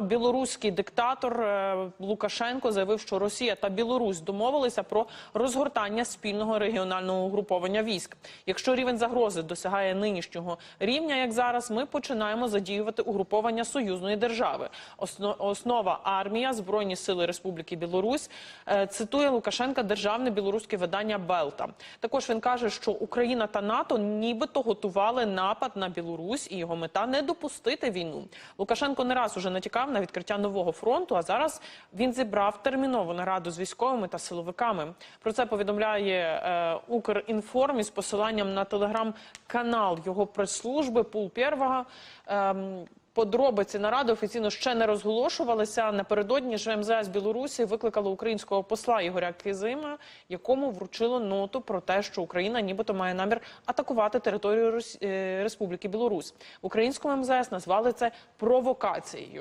Білоруський диктатор е, Лукашенко заявив, що Росія та Білорусь домовилися про розгортання спільного регіонального угруповання військ. Якщо рівень загрози досягає нинішнього рівня, як зараз, ми починаємо задіювати угруповання союзної держави. Осно- Основа армія збройні сили Республіки Білорусь Е, цитує Лукашенка державне білоруське видання Белта. Також він каже, що Україна та НАТО нібито готували напад на Білорусь, і його мета не допустити війну. Лукашенко не раз уже натякав на відкриття нового фронту. А зараз він зібрав термінову нараду з військовими та силовиками. Про це повідомляє е, Укрінформ із посиланням на телеграм-канал його прес-служби Пул Первого. Ем, Подробиці наради офіційно ще не розголошувалися. Напередодні ж МЗС Білорусі викликало українського посла Ігоря Кизима, якому вручило ноту про те, що Україна нібито має намір атакувати територію е, Республіки Білорусь. Українському МЗС назвали це провокацією.